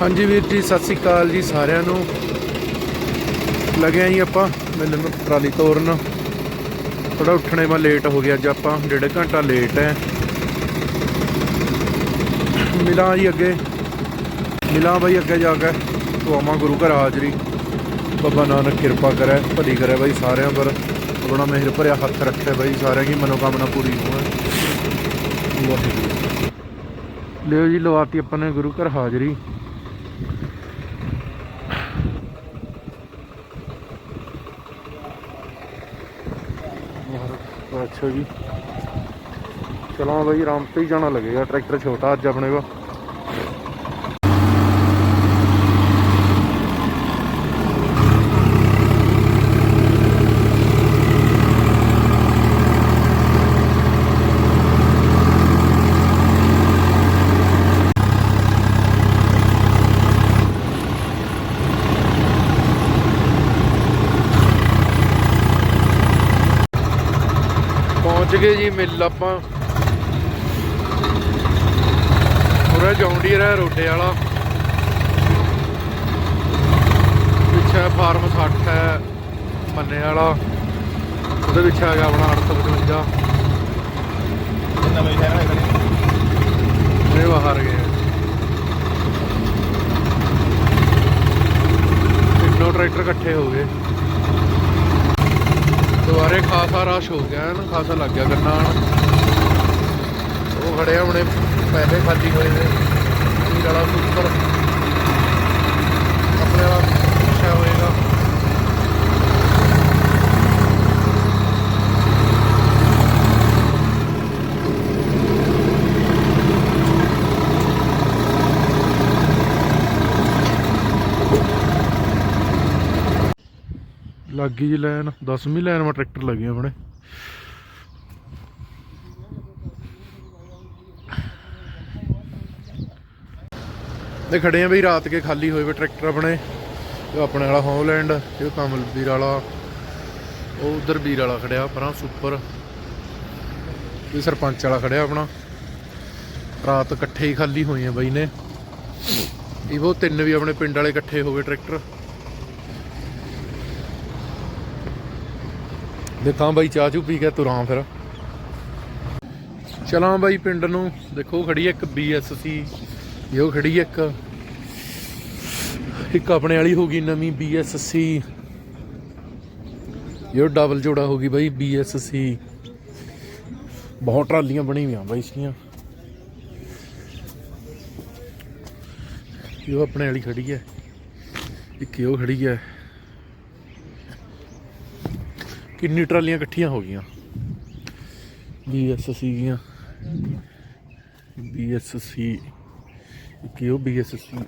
ਹਾਂਜੀ ਵੀਰ ਜੀ, ਸਤਿ ਸ੍ਰੀ ਅਕਾਲ ਜੀ ਸਾਰਿਆਂ ਨੂੰ। ਲੱਗਿਆ ਜੀ ਆਪਾਂ, ਮੈਨੂੰ ਟਰਾਲੀ ਤੋਰਨ। ਥੋੜਾ ਉੱਠਣੇ ਮੈਂ ਲੇਟ ਹੋ ਗਿਆ ਅੱਜ ਆਪਾਂ, ਡੇਢ ਘੰਟਾ ਲੇਟ ਹੈ ਮਿਲਾਂ ਜੀ ਅੱਗੇ। ਮਿਲਾਂ ਬਾਈ ਅੱਗੇ ਜਾ ਕੇ ਦੁਆਵਾਂ ਗੁਰੂ ਘਰ ਹਾਜ਼ਰੀ ਬਾਬਾ ਨਾਨਕ ਕਿਰਪਾ ਕਰੇ, ਭਲੀ ਕਰੇ ਬਾਈ ਸਾਰਿਆਂ ਪਰ। ਆਪਣਾ ਮਿਹਰ ਭਰਿਆ ਹੱਥ ਰੱਖੇ ਬਾਈ ਸਾਰਿਆਂ ਦੀ, ਮਨੋਕਾਮਨਾ ਪੂਰੀ ਹੋਵੇ ਵਾਹਿਗੁਰੂ ਲਿਓ ਜੀ, ਲਵਾਤੀ ਆਪਾਂ ਨੇ ਗੁਰੂ ਘਰ ਹਾਜ਼ਰੀ। ਅੱਛਾ ਜੀ। ਚਲੋ ਬਈ ਆਰਾਮ ਤੇ ਹੀ ਜਾਣਾ ਲੱਗੇਗਾ। ਟਰੈਕਟਰ ਛੋਟਾ ਅੱਜ ਆਪਣੇ ਕੋ ਪਹੁੰਚ ਗਏ ਜੀ ਮਿਲ ਆਪਾਂ। ਪੂਰਾ ਜੌਂਡੀਅਰ ਹੈ ਰੋਡੇ ਵਾਲਾ। ਪਿੱਛੇ ਫਾਰਮ 60 ਹੈ ਮੰਨੇ ਵਾਲਾ। ਉਹਦੇ ਵਿੱਚ ਆ ਗਿਆ ਆਪਣਾ 855 ਨਵੇਂ ਸ਼ਹਿਰ ਹੋਏ ਇਹ ਬਾਹਰ ਗਏ। ਤਿੰਨੋਂ ਟਰੈਕਟਰ ਇਕੱਠੇ ਹੋ ਗਏ। ਦੁਬਾਰੇ ਖਾਸਾ ਰਸ਼ ਹੋ ਗਿਆ ਨਾ, ਖਾਸਾ ਲੱਗ ਗਿਆ ਗੰਨਾ ਉਹ ਖੜੇ ਆ ਹੁਣੇ ਪਹਿਲੇ ਖਾਲੀ ਹੋਏ ਨੇ। ਇਹ ਵਾਲਾ ਸੁਪਰ ਆਪਣੇ ਵਾਲਾ ਅੱਛਾ ਹੋਏਗਾ। ਲੱਗ ਗਈ ਜੀ ਲਾਈਨ। 10ਵੀਂ ਲਾਈਨ ਮਾ ਟਰੈਕਟਰ ਲੱਗੇ ਆਪਣੇ ਦੇ ਖੜੇ ਆ ਬਈ ਰਾਤ ਕੇ ਖਾਲੀ ਹੋਏ ਵੇ ਟਰੈਕਟਰ ਆਪਣੇ। ਇਹ ਆਪਣੇ ਵਾਲਾ ਹੋਲੈਂਡ ਇਹ ਕਮਲ ਵੀਰ ਵਾਲਾ। ਉਹ ਉਧਰ ਵੀਰ ਵਾਲਾ ਖੜਿਆ ਪਰਾਂ ਸੁਪਰ। ਇਹ ਸਰਪੰਚ ਵਾਲਾ ਖੜਿਆ ਆਪਣਾ। ਰਾਤ ਇਕੱਠੇ ਹੀ ਖਾਲੀ ਹੋਏ ਆ ਬਈ ਨੇ। ਇਹ ਉਹ ਤਿੰਨ ਵੀ ਆਪਣੇ ਪਿੰਡ ਵਾਲੇ ਇਕੱਠੇ ਹੋ ਗਏ ਟਰੈਕਟਰ। ਦੇਖਾਂ ਬਾਈ, ਚਾਹ ਚੂ ਪੀ ਕੇ ਤੁਰਾਂ ਫਿਰ। ਚਲਾਂ ਬਾਈ ਪਿੰਡ ਨੂੰ। ਦੇਖੋ ਖੜੀ ਹੈ ਇੱਕ BSC ਇਹੋ ਖੜੀ ਇੱਕ। ਇੱਕ ਆਪਣੇ ਵਾਲੀ ਹੋ ਗਈ ਨਵੀਂ BSC ਇਹ ਡਬਲ ਜੋੜਾ ਹੋ ਗਈ ਬਾਈ BSC ਬਹੁਤ ਟਰਾਲੀਆਂ ਬਣੀ ਹੋਈਆਂ ਬਾਈ ਇਸਕੀਆਂ ਇਹ ਆਪਣੇ ਵਾਲੀ ਖੜੀ ਹੈ ਇੱਕ ਇਹ ਖੜੀ ਹੈ ਕਿੰਨੀ ਟਰਾਲੀਆਂ ਇਕੱਠੀਆਂ ਹੋ ਗਈਆਂ? BSC ਗੀਆਂ BSC ਕਿਉਂ BSC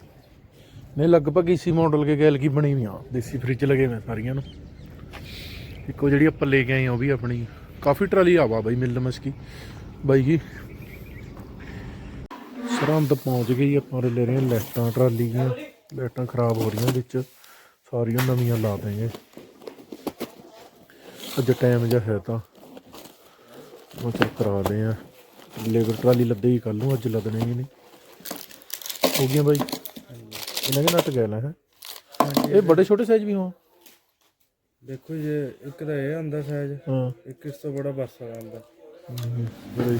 ਨੇ ਲਗਭਗ ਇਸੀ ਮਾਡਲ ਕੇ ਗੈਲ ਕੀ ਬਣੀ ਹੋਈਆਂ। ਦੇਸੀ ਫ੍ਰਿਜ ਲਗੇ ਮੈਂ ਸਾਰੀਆਂ ਨੂੰ। ਇੱਕੋ ਜਿਹੜੀ ਆਪਾਂ ਲੈ ਕੇ ਆਏ ਆ, ਉਹ ਵੀ ਆਪਣੀ। ਕਾਫੀ ਟਰਾਲੀ ਆਵਾ ਬਾਈ, ਮਿਲ ਮਸਕੀ। ਬਾਈ ਜੀ, ਸਰਹੰਦ ਪਹੁੰਚ ਗਈ ਆਪਾਂ ਲੈ ਰਹੇ ਹਾਂ, ਲਾਈਟਾਂ ਟਰਾਲੀ ਦੀਆਂ ਲਾਈਟਾਂ ਖਰਾਬ ਹੋ ਰਹੀਆਂ ਵਿੱਚ। ਸਾਰੀਆਂ ਨਵੀਆਂ ਲਾ ਦੇਂਗੇ ਅੱਜ ਟਾਈਮ ਜਿਹਾ ਹੈ ਤਾਂ। ਉਹ ਚੱਲ ਕਰਾ ਲਏ ਆ। ਲੇਬਰ ਟਰਾਲੀ ਲੱਦੇਗੀ ਕੱਲ ਨੂੰ ਅੱਜ ਲੱਦਣੇ ਹੀ ਨਹੀਂ। ਹੋ ਗਈਆਂ ਬਾਈ। ਇਹਨਾਂ ਦੇ ਨਟ ਗਏ ਲੈ ਹੈ। ਇਹ ਬੜੇ ਛੋਟੇ ਸਾਈਜ਼ ਵੀ ਹੋ ਦੇਖੋ ਜੇ ਇੱਕ ਤਾਂ ਇਹ ਆਂਦਾ ਸਾਈਜ਼ ਹਾਂ। ਇੱਕ ਇਸ ਤੋਂ ਬੜਾ ਬੱਸ ਆਂਦਾ ਬੜੇ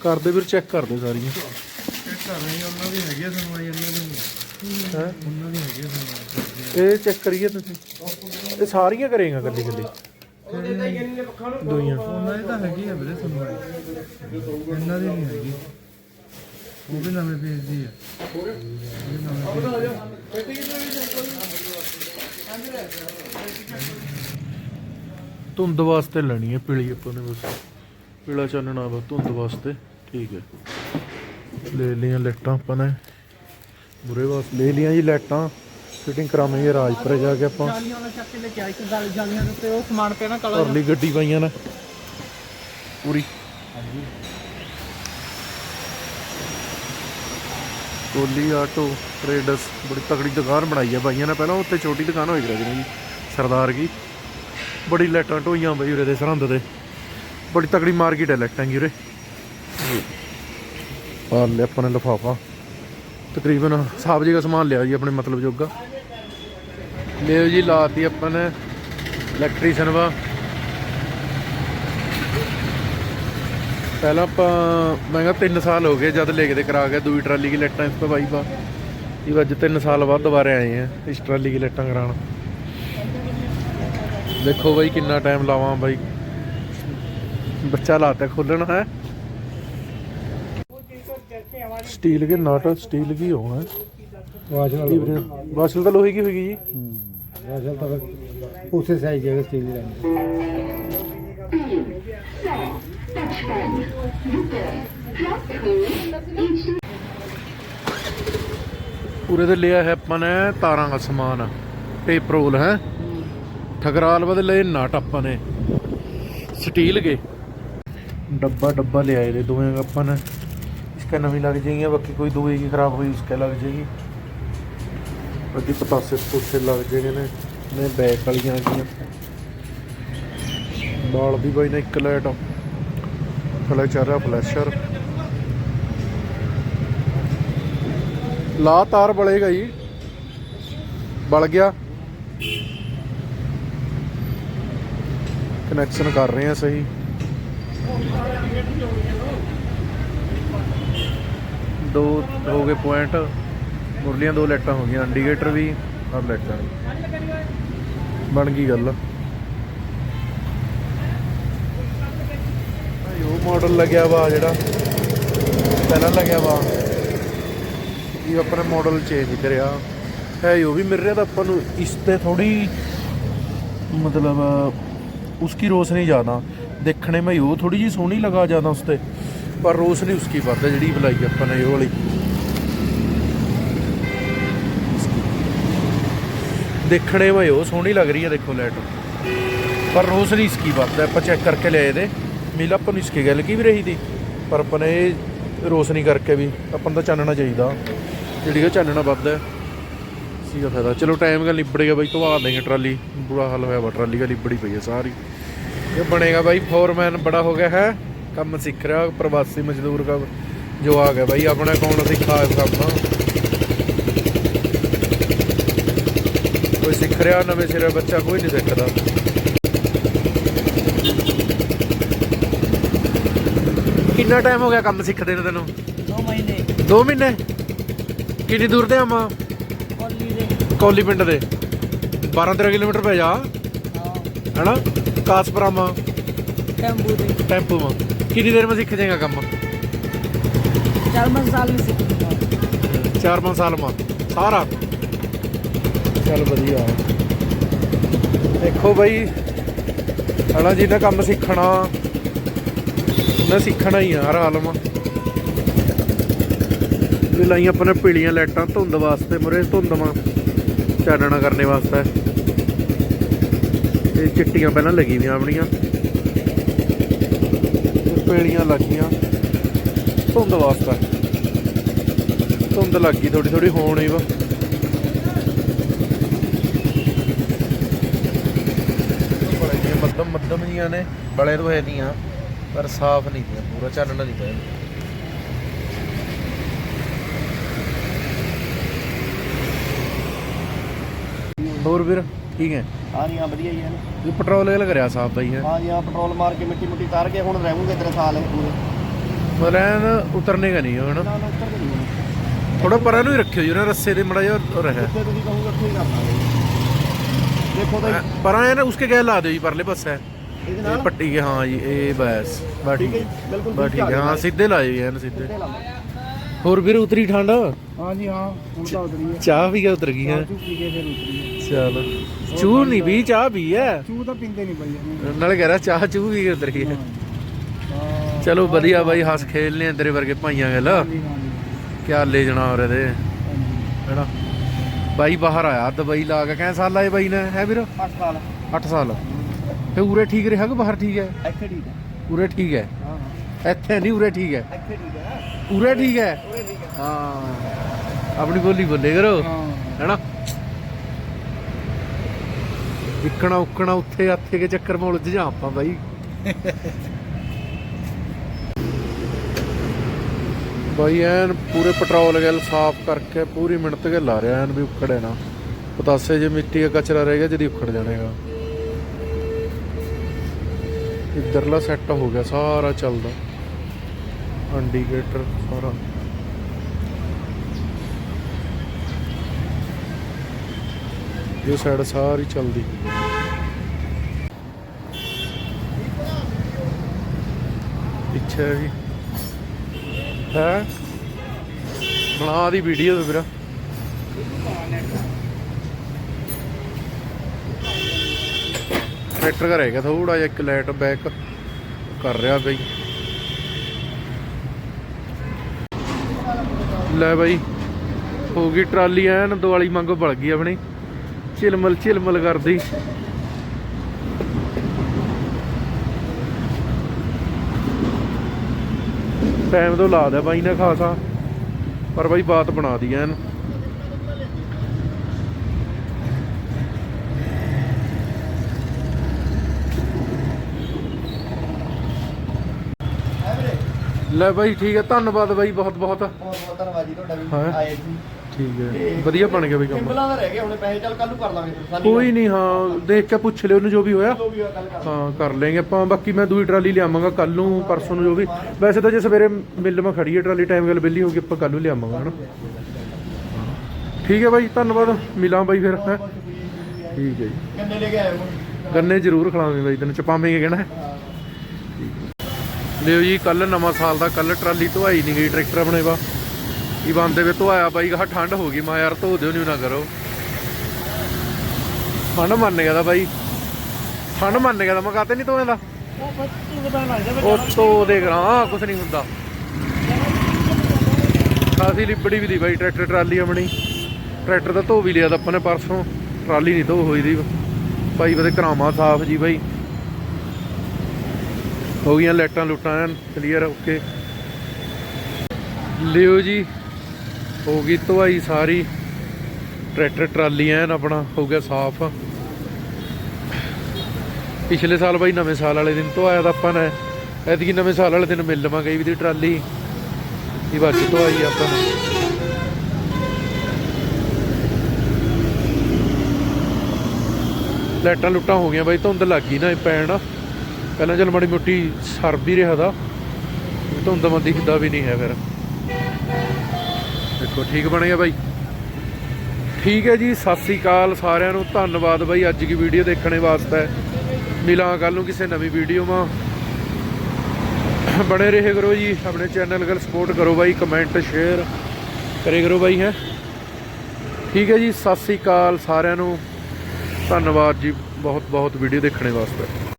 ਕਰਦੇ ਵੀਰ ਚੈੱਕ ਕਰਦੇ ਸਾਰੀਆਂ। ਚੈੱਕ ਕਰ ਰਹੇ ਹਾਂ, ਉਹਨਾਂ ਦੀ ਹੈਗੀ ਆ ਸੁਣਵਾਈ ਉਹਨਾਂ ਦੀ ਹੈ? ਉਹਨਾਂ ਹੈਗੀ ਇਹ ਚੈੱਕ ਕਰੀਏ ਤੁਸੀਂ। ਇਹ ਸਾਰੀਆਂ ਕਰੇਗਾ ਕੱਲੀ ਕੱਲੀ ਦੁਨੀਆਂ ਉਹਨਾਂ ਦੀ ਤਾਂ ਹੈਗੀ ਆ ਵੀਰੇ ਸੁਣਵਾਈ ਇਹਨਾਂ ਦੀ ਨਹੀਂ ਹੈਗੀ। ਉਹ ਵੀ ਨਵੇਂ ਪੇਜ ਦੀ ਆ। ਉਹ ਵੀ ਨਵੇਂ page ਦੀ ਆ। ਧੁੰਦ ਵਾਸਤੇ ਲੈਣੀ ਹੈ ਪੀਲੀ ਆਪਾਂ ਨੇ ਬਸ। ਪੀਲਾ ਚਾਨਣਾ ਵਾ ਧੁੰਦ ਵਾਸਤੇ। ਠੀਕ ਹੈ। ਲੈ ਲਈਆਂ ਲਾਈਟਾਂ ਆਪਾਂ ਨੇ। ਬੁਰੇ ਵਾਸਤੇ ਲੈ ਲਈਆਂ ਜੀ ਲਾਈਟਾਂ ਫਿਟਿੰਗ ਕਰਾਵਾਂਗੇ ਰਾਜਪੁਰੇ ਜਾ ਕੇ ਆਪਾਂ। ਜਾਲੀਆਂ ਵਾਲਾ ਚੱਕ ਕੇ ਲੈ ਕੇ ਆਈ ਇੱਕ ਗੱਲ ਜਾਲੀਆਂ ਦੇ ਉੱਤੇ ਉਹ ਸਮਾਨ ਪਿਆ ਨਾ ਕਾਲਾ ਔਰਲੀ ਗੱਡੀ ਪਾਈਆਂ ਨੇ। ਪੂਰੀ। ਕੋਲੀ ਆਟੋ ਟ੍ਰੇਡਰਸ ਬੜੀ ਤਕੜੀ ਦੁਕਾਨ ਬਣਾਈ ਹੈ ਬਾਈਆਂ ਨੇ। ਪਹਿਲਾਂ ਉੱਤੇ ਛੋਟੀ ਦੁਕਾਨ ਹੋਈ ਕਰੀ ਜੀ ਸਰਦਾਰ ਕੀ। ਬੜੀ ਲਾਈਟਾਂ ਢੋਈਆਂ ਬਈ ਉਰੇ ਦੇ ਸਰਹੰਦ ਦੇ ਬੜੀ ਤਕੜੀ ਮਾਰਕੀਟ ਹੈ ਲਾਈਟਾਂ ਦੀ ਉਰੇ। ਪਾ ਲਿਆ ਆਪਾਂ ਨੇ ਲਿਫਾਫਾ। ਤਕਰੀਬਨ ਸਾਬ ਜੀ ਦਾ ਸਮਾਨ ਲਿਆ ਜੀ ਆਪਣੇ ਮਤਲਬ ਜੋਗਾ। ਲਿਓ ਜੀ, ਲਾਤੀ ਆਪਾਂ ਨੇ ਇਲੈਕਟ੍ਰੀਸ਼ੀਅਨ ਵਾ। ਪਹਿਲਾਂ ਆਪਾਂ, ਮੈਂ ਕਿਹਾ 3 ਸਾਲ ਹੋ ਗਏ ਜਦ ਲੈ ਕੇ ਤੇ ਕਰਾ ਗਿਆ ਦੂਈ ਟਰਾਲੀ ਦੀ ਲਾਈਟਾਂ ਇਸ ਤੋਂ ਬਾਈ ਬਾ ਇਹ ਅੱਜ 3 ਸਾਲ ਬਾਅਦ ਦੁਬਾਰੇ ਆਏ ਆ, ਇਸ ਟਰਾਲੀ ਦੀ ਲਾਈਟਾਂ ਕਰਾਉਣ। ਦੇਖੋ ਬਾਈ ਕਿੰਨਾ ਟਾਈਮ ਲਾਵਾਂ ਬਾਈ। ਬੱਚਾ ਲਾਤਾ ਖੋਲਣਾ, ਹੈ? ਸਟੀਲ ਕੇ ਨਾਟ ਸਟੀਲ ਕੀ ਹੋਣਾ? ਵਾਸ਼ਲ ਵਾਸ਼ਲ ਤਾਂ ਲੋਹੇ ਕੀ ਹੋਏਗੀ ਜੀ? ਵਾਸ਼ਲ ਤਾਂ ਉਸੇ ਸਾਈਜ਼ ਦੇ ਸਟੀਲ ਦੀ ਰਹਿੰਦੀ। ਪੂਰੇ ਤੇ ਲਿਆ ਹੈ ਆਪਾਂ ਨੇ ਤਾਰਾਂ ਦਾ ਸਮਾਨ ਟੇਪ ਰੋਲ ਹੈ? ਠਕਰਾਲ ਬਦਲੇ ਲਏ ਨਟ ਆਪਾਂ ਨੇ ਸਟੀਲ ਕੇ। ਡੱਬਾ ਡੱਬਾ ਲਿਆ ਇਹਦੇ ਦੋਵੇਂ ਆਪਾਂ ਨੇ। ਇਸਕਾ ਨਵੀਂ ਲੱਗ ਜਾਏਗੀ ਬਾਕੀ ਕੋਈ ਦੂਈ की खराब हुई उसका लग जाएगी ਬਾਕੀ ਪਤਾਸੇ ਪਤੂਸੇ ਲੱਗ ਜਾਏਗੇ ਨੇ ਨੇ ਬੈਕ ਵਾਲੀਆਂ ਗੀਆਂ ਬਾਲ ਦੀ ਬਾਈ ਨੇ ਇੱਕ ਲਾਈਟ ਫਲੈ ਚੱਲ ਰਿਹਾ ਫਲੈਸ਼ਰ ਲਾ ਤਾਰ ਬਲੇਗਾ ਜੀ ਬਲ ਗਿਆ ਕਨੈਕਸ਼ਨ ਕਰ ਰਹੇ ਆ ਸਹੀ ਦੋ ਹੋ ਗਏ ਪੁਆਇੰਟ ਮੁਰਲੀਆਂ ਦੋ ਲਾਈਟਾਂ ਹੋ ਗਈਆਂ ਇੰਡੀਕੇਟਰ ਵੀ ਔਰ ਲਾਈਟਾਂ ਵੀ ਬਣ ਗਈ ਗੱਲ ਭਾਈ ਉਹ ਮਾਡਲ ਲੱਗਿਆ ਵਾ ਜਿਹੜਾ ਪਹਿਲਾਂ ਲੱਗਿਆ ਵਾ ਇਹ ਆਪਣਾ ਮਾਡਲ ਚੇਂਜ ਕਰਿਆ ਹੈ ਉਹ ਵੀ ਮਿਲ ਰਿਹਾ ਤਾਂ ਆਪਾਂ ਨੂੰ ਇਸ ਤੇ ਥੋੜੀ मतलब उसकी रोशनी ज़्यादा देखने में वो थोड़ी जी सोहनी लगा ज़्यादा उस ते पर रोशनी उसकी ਵੱਧ ਹੈ ਜਿਹੜੀ ਬੁਲਾਈ ਆਪਾਂ ਨੇ ਇਹ ਵਾਲੀ ਦੇਖਣੇ में ਉਹ ਸੋਹਣੀ ਲੱਗ ਰਹੀ ਹੈ ਦੇਖੋ ਲਾਈਟ ਪਰ रोशनी इसकी ਵੱਧ ਹੈ ਆਪਾਂ ਚੈੱਕ ਕਰਕੇ ਲਿਆਏ ਦੇ ਮਿਲ ਆਪਾਂ ਨੂੰ ਇਸਕੀ ਗੱਲ ਕੀ ਵੀ ਰਹੀ ਥੀ ਪਰ ਆਪਾਂ ਨੇ ਇਹ ਰੋਸ਼ਨੀ ਕਰਕੇ ਵੀ ਆਪਾਂ ਨੂੰ ਤਾਂ ਚਾਨਣਾ ਚਾਹੀਦਾ ਜਿਹੜੀ ਉਹ ਚਾਨਣਾ ਵੱਧ ਹੈ ਸੀ ਦਾ ਫਾਇਦਾ ਚਲੋ ਟਾਈਮ ਗੱਲ ਨਿਬੜ ਗਿਆ ਬਾਈ ਧਵਾ ਦੇਂਗੇ ਟਰਾਲੀ ਬੁਰਾ ਹਾਲ ਹੋਇਆ ਵਾ ਟਰਾਲੀ ਦਾ ਲਿਬੜੀ ਪਈ ਹੈ ਸਾਰੀ ਇਹ ਬਣੇਗਾ ਬਾਈ ਫੋਰਮੈਨ ਬੜਾ ਹੋ ਗਿਆ ਹੈ ਕੰਮ ਸਿੱਖ ਰਿਹਾ ਪ੍ਰਵਾਸੀ ਮਜ਼ਦੂਰ ਦਾ ਜੋ ਆ ਗਿਆ ਬਾਈ ਆਪਣਾ ਕੌਣ ਸਿੱਖਾ ਇਸ ਕੰਮ ਕੋਈ ਸਿੱਖ ਰਿਹਾ ਨਵੇਂ ਸਿਰੇ ਬੱਚਾ ਕੋਈ ਨਹੀਂ ਸਿੱਖਦਾ। ਕਿੰਨਾ ਟਾਈਮ ਹੋ ਗਿਆ ਕੰਮ ਸਿੱਖਦੇ ਨੂੰ ਤੈਨੂੰ? 2 ਮਹੀਨੇ। 2 ਮਹੀਨੇ? ਕਿੰਨੀ ਦੂਰ ਤੇ ਆਮਾ ਕੋਲੀ ਦੇ। ਕੌਲੀ ਪਿੰਡ ਦੇ। 12 13 ਕਿਲੋਮੀਟਰ ਪੈ ਜਾ। ਹਾਂ। ਹੈਨਾ? ਕਾਸਪਰਾਮਾ ਟੈਂਪੂ ਮਾ ਕਿੰਨੀ ਦੇਰ ਮੈਂ ਸਿੱਖ ਜਾਏਗਾ ਕੰਮ? ਚਾਰ ਪੰਜ ਸਾਲ ਨਹੀਂ ਸਿੱਖੂਗਾ 4-5 ਸਾਲ ਮਾ ਸਾਰਾ? ਚੱਲ ਵਧੀਆ। ਦੇਖੋ ਬਈ ਹਣਾ ਜਿਹਨੇ ਕੰਮ ਸਿੱਖਣਾ ਉਹਨੇ ਸਿੱਖਣਾ ਹੀ ਆ ਹਰ ਹਾਲ ਮਾ ਇਹ ਲਾਈਆਂ ਆਪਾਂ ਨੇ ਪੀਲੀਆਂ ਲਾਈਟਾਂ ਧੁੰਦ ਵਾਸਤੇ ਮੁਰੇ ਧੁੰਦ ਮਾ ਚਾਨਣਾ ਕਰਨੇ ਵਾਸਤੇ। ਇਹ ਚਿੱਟੀਆਂ ਪਹਿਲਾਂ ਲੱਗੀ ਵੀਆਂ ਆਪਣੀਆਂ। ਤੇ ਪੀਲੀਆਂ ਲੱਗੀਆਂ। ਧੁੰਦ ਵਾਸਤਾ। ਧੁੰਦ ਲੱਗ ਗਈ ਥੋੜੀ ਥੋੜੀ ਹੋਣ ਹੀ ਵਾ। ਬੜੇ ਮੱਧਮ ਮੱਧਮ ਜੀਆਂ ਨੇ ਬੜੇ ਤੋਂ ਹੈ ਦੀਆਂ, ਪਰ ਸਾਫ਼ ਨਹੀਂ ਦੀਆਂ, ਪੂਰਾ ਚਾਨਣਾ ਨਹੀਂ ਪਿਆ ਹੋਰ ਵੀਰ, ਠੀਕ ਹੈ? ਹਾਂ ਜੀ ਹਾਂ ਵਧੀਆ ਹੀ ਹੈ ਇਹ ਪੈਟਰੋਲ ਇਹ ਲਗ ਰਿਹਾ ਸਾਫ਼ ਬਈ ਹੈ ਹਾਂ। ਜੀ ਹਾਂ ਪੈਟਰੋਲ ਮਾਰ ਕੇ ਮਿੱਟੀ ਮੁੱਟੀ ਤਾਰ ਕੇ ਹੁਣ ਰਹੂਗੇ ਤੇਰੇ ਸਾਲ ਇਹ ਪੂਰੇ। ਮਰਨ ਉਤਰਨੇ ਕਾ ਨਹੀਂ ਹੁਣ ਨਾ ਨਾ ਉੱਤਰ ਕੇ ਨਹੀਂ ਥੋੜਾ ਪਰਾਂ ਨੂੰ ਹੀ ਰੱਖਿਓ ਜੀ ਰੱਸੇ ਦੇ ਮੜਾ ਜਿਹਾ ਰਿਹਾ। ਜਿੱਥੇ ਤੁਸੀਂ ਕਹੋਗੇ ਉੱਥੇ ਹੀ ਕਰਨਾ ਦੇਖੋ ਤਾਂ ਪਰਾਂ ਇਹ ਨਾ ਉਸਕੇ ਗਏ ਲਾ ਦਿਓ ਜੀ ਪਰਲੇ ਪਾਸੇ। ਇਹਦੇ ਇਹ ਨਾਲ? ਪੱਟੀ ਕੇ ਹਾਂ ਜੀ ਇਹ ਬਸ ਬਸ ਠੀਕ ਠੀਕ ਹੈ ਹੈ। ਜੀ, ਬਿਲਕੁਲ ਬਸ ਠੀਕ ਹੈ ਹਾਂ ਸਿੱਧੇ ਲਾਏ ਜੀ ਐਨ ਸਿੱਧੇ। ਹੋਰ ਵੀਰ ਉਤਰੀ ਠੰਡ? ਹਾਂ ਜੀ ਹਾਂ ਹੁਣ ਤਾਂ ਉਤਰੀ ਹੈ। ਚਾਹ ਵੀ ਗਿਆ ਉਤਰ ਗਈ ਹੈ? ਚੂ ਪੀ ਕੇ ਫਿਰ ਉਤਰੀ ਹੈ। ਚਲ ਚੂਹ ਨਹੀਂ ਵੀ ਚਾਹ ਵੀ ਹੈ ਚੂ ਤਾਂ ਪੀਂਦੇ ਨਹੀਂ ਬਾਈ ਨਾਲੇ ਕਹਿ ਰਿਹਾ ਚਾਹ ਚੂਹ ਵੀ ਗਈ ਹੈ ਚਲੋ ਵਧੀਆ ਬਾਈ ਹੱਸ ਖੇਲਨੇ ਆ ਤੇਰੇ ਵਰਗੇ ਭਾਈਆਂ ਗੱਲ। ਕਿਆ ਲੈ ਜਾਣਾ ਔਰ ਇਹਦੇ ਹੈਨਾ? ਬਾਈ ਬਾਹਰ ਆਇਆ ਦੁਬਈ ਲਾ ਕੇ। ਕੈ ਸਾਲ ਆਏ ਬਾਈ ਨੇ? ਹੈ ਵੀਰ? 8 ਸਾਲ। 8 ਸਾਲ। ਤੇ ਉਰੇ ਠੀਕ ਰਿਹਾ ਕਿ ਬਾਹਰ ਠੀਕ ਹੈ ਇੱਥੇ ਠੀਕ ਹੈ ਉਰੇ ਠੀਕ ਹੈ ਹਾਂ। ਇੱਥੇ ਨਹੀਂ ਉਰੇ ਠੀਕ ਹੈ ਇੱਥੇ ਠੀਕ ਹੈ ਉਰੇ ਠੀਕ ਹੈ ਹੈ। ਆਪਣੀ ਬੋਲੀ ਬੋਲੇ ਕਰੋ। ਹੈਨਾ? ਵਿਕਣਾ ਉਕਣਾ ਉੱਥੇ ਹੱਥੇ ਕੇ ਚੱਕਰ ਮੋਲ ਜਾ ਆਪਾਂ ਬਾਈ। ਬਾਈ ਐਨ ਪੂਰੇ ਪੈਟਰੋਲ ਗੈਲ ਸਾਫ਼ ਕਰਕੇ ਪੂਰੀ ਮਿਹਨਤ ਕੇ ਲਾ ਰਿਹਾ ਐਨ ਵੀ ਉਖੜੇ ਨਾ ਪਤਾਸੇ ਜੇ ਮਿੱਟੀ ਦਾ ਕਚਰਾ ਰਹਿ ਗਿਆ ਜਦੀ ਉਖੜ ਜਾਣੇਗਾ। ਇੱਧਰਲਾ ਸੈੱਟ ਹੋ ਗਿਆ ਸਾਰਾ ਚੱਲਦਾ। ਇੰਡੀਕੇਟਰ ਸਾਰਾ। ਇਹ ਸਾਈਡ ਸਾਰੀ ਚੱਲਦੀ। ਪਿੱਛੇ ਵੀ ਹੈ? ਬਣਾ ਦੀ ਵੀਡੀਓ ਤੇ ਵੀਰਾ। ਟਰੈਕਟਰ ਘਰ ਥੋੜਾ ਜਿਹਾ, ਇੱਕ ਲਾਈਟ ਬੈਕ ਕਰ ਰਿਹਾ ਬਈ। ਲੈ ਬਾਈ, ਹੋ ਗਈ ਟਰਾਲੀ ਐਨ, ਦਿਵਾਲੀ ਮੰਗੋ ਬਲ ਗਈ ਆਪਣੀ। ਝਿਲਮਲ ਝਿਲਮਲ ਕਰਦੀ। ਟਾਈਮ ਤੋਂ ਲਾ ਦਿਆ ਬਾਈ ਨੇ ਖਾਸਾ ਪਰ ਬਾਈ ਬਾਤ ਬਣਾ ਦੀ ਐਨ। ਲੈ ਬਾਈ ਠੀਕ ਹੈ ਧੰਨਵਾਦ ਬਾਈ ਬਹੁਤ ਬਹੁਤ ਬਹੁਤ ਬਹੁਤ ਧੰਨਵਾਦ ਜੀ ਤੁਹਾਡਾ ਵੀ। ਆਏ ਸੀ। ਠੀਕ ਹੈ। ਵਧੀਆ ਬਣ ਗਿਆ ਬਈ ਕੰਮ। ਸਿੰਬਲਾਂ ਦਾ ਰਹਿ ਗਿਆ ਹੁਣ ਪੈਸੇ ਚੱਲ ਕੱਲ ਨੂੰ ਕਰ ਲਾਂਗੇ ਫਿਰ ਸਾਡੀ ਕੋਈ ਨਹੀਂ ਹਾਂ ਦੇਖ ਕੇ ਪੁੱਛ ਲਿਓ ਉਹਨੂੰ ਜੋ ਵੀ ਹੋਇਆ। ਜੋ ਵੀ ਹੋਇਆ ਕੱਲ ਕਰ ਹਾਂ ਕਰ ਲੈਂਗੇ ਆਪਾਂ। ਬਾਕੀ ਮੈਂ ਦੂਈ ਟਰਾਲੀ ਲਿਆਵਾਂਗਾ ਕੱਲ ਨੂੰ ਪਰਸੋਂ ਨੂੰ ਜੋ ਵੀ। ਵੈਸੇ ਤਾਂ ਜੇ ਸਵੇਰੇ ਮਿਲ ਮਾ ਖੜੀ ਹੈ ਟਰਾਲੀ ਟਾਈਮ ਗੱਲ ਬਿੱਲੀ ਹੋ ਗਈ ਆਪਾਂ ਕੱਲ ਨੂੰ ਲਿਆਵਾਂਗਾ ਹਨਾ। ਠੀਕ ਹੈ ਬਾਈ ਧੰਨਵਾਦ। ਮਿਲਾਂ ਬਾਈ ਫਿਰ ਹੈਂ। ਠੀਕ ਹੈ ਜੀ। ਕਿੰਨੇ ਲੈ ਕੇ ਆਏ ਹੋ ਗੰਨੇ ਜ਼ਰੂਰ ਖਿਲਾਵੇਂ ਬਾਈ ਤੈਨੂੰ ਚਪਾਵੇਂਗੇ ਕਹਿਣਾ ਲਿਓ ਜੀ ਕੱਲ ਨਵਾਂ ਸਾਲ ਦਾ ਕੱਲ ਟਰਾਲੀ ਧਵਾਈ ਨਹੀਂ ਗਈ ਟਰੈਕਟਰ ਆਪਣੇ ਵਾ ਕੀ ਬੰਦੇ ਵੇ ਧਵਾਇਆ ਬਾਈ ਕਹਾ ਠੰਡ ਹੋ ਗਈ ਮੈਂ ਯਾਰ ਧੋ ਦਿਓ ਨਹੀਂ ਨਾ ਕਰੋ। ਠੰਡ ਮੰਨ ਗਿਆ ਦਾ ਬਾਈ। ਠੰਡ ਮੰਨ ਗਿਆ ਦਾ ਮੈਂ ਕਾਤੇ ਨਹੀਂ ਧੋਇਆ ਦਾ? ਉਹ ਦਾ ਧੋ ਦੇ ਗਰਾਂ ਕੁਛ ਨਹੀਂ ਹੁੰਦਾ। ਖਾਸੀ ਲਿਬੜੀ ਵੀ ਦੀ ਬਾਈ ਟਰੈਕਟਰ ਟਰਾਲੀ ਆਪਣੀ। ਟਰੈਕਟਰ ਤਾਂ ਧੋ ਵੀ ਲਿਆ ਤਾਂ ਆਪਾਂ ਨੇ ਪਰਸੋਂ। ਟਰਾਲੀ ਨਹੀਂ ਧੋ ਹੋਈ ਦੀ। ਭਾਈ ਉਹਦੇ ਕਰਾਮਾ ਸਾਫ਼ ਜੀ ਬਾਈ। ਹੋ ਗਈਆਂ ਲੁੱਟਾਂ ਐਨ ਕਲੀਅਰ ਓਕੇ ਲਿਓ ਜੀ। ਹੋ ਗਈ ਧਵਾਈ ਸਾਰੀ। ਟਰੈਕਟਰ ਟਰਾਲੀ ਐਨ ਆਪਣਾ, ਹੋ ਗਿਆ ਸਾਫ਼। ਪਿਛਲੇ ਸਾਲ ਬਾਈ ਨਵੇਂ ਸਾਲ ਵਾਲੇ ਦਿਨ ਤੋਂ ਆਇਆ ਤਾਂ ਆਪਾਂ ਨੇ। ਐਤਕੀ ਨਵੇਂ ਸਾਲ ਵਾਲੇ ਦਿਨ ਮਿਲ ਲਵਾਂਗੇ ਵੀ ਦੀ ਟਰਾਲੀ। ਇਹ ਬਾਅਦ ਤੋਂ ਆਈ ਆਪਾਂ ਨੇ। ਲਾਈਟਾਂ ਲੁੱਟਾਂ ਹੋ ਗਈਆਂ ਬਾਈ, ਧੁੰਦ ਲੱਗ ਗਈ ਨਾ ਇਹ ਪੈਣ। ਪਹਿਲਾਂ ਚੱਲ ਮਾੜੀ ਮੋਟੀ ਸਰ ਵੀ ਰਿਹਾ ਦਾ ਧੁੰਦ ਮਾ ਦਿਖਦਾ ਵੀ ਨਹੀਂ ਹੈ ਫਿਰ। ਦੇਖੋ, ਠੀਕ ਬਣ ਬਾਈ। ਠੀਕ ਹੈ ਜੀ, ਸਤਿ ਸ੍ਰੀ ਅਕਾਲ ਸਾਰਿਆਂ ਨੂੰ। ਧੰਨਵਾਦ ਬਾਈ, ਅੱਜ ਦੀ ਵੀਡੀਓ ਦੇਖਣੇ ਵਾਸਤੇ। ਮਿਲਾਂ ਕੱਲ ਨੂੰ ਕਿਸੇ ਨਵੀਂ ਵੀਡੀਓ ਮਾ ਬਣੇ ਰਹੇ ਕਰੋ ਜੀ, ਆਪਣੇ ਚੈਨਲ ਗੱਲ ਸਪੋਰਟ ਕਰੋ ਬਾਈ ਕਮੈਂਟ ਸ਼ੇਅਰ ਕਰੇ ਕਰੋ ਬਾਈ, ਹੈ। ਠੀਕ ਹੈ ਜੀ, ਸਤਿ ਸ੍ਰੀ ਅਕਾਲ ਸਾਰਿਆਂ ਨੂੰ। ਧੰਨਵਾਦ ਜੀ ਬਹੁਤ ਬਹੁਤ ਵੀਡੀਓ ਦੇਖਣੇ ਵਾਸਤੇ।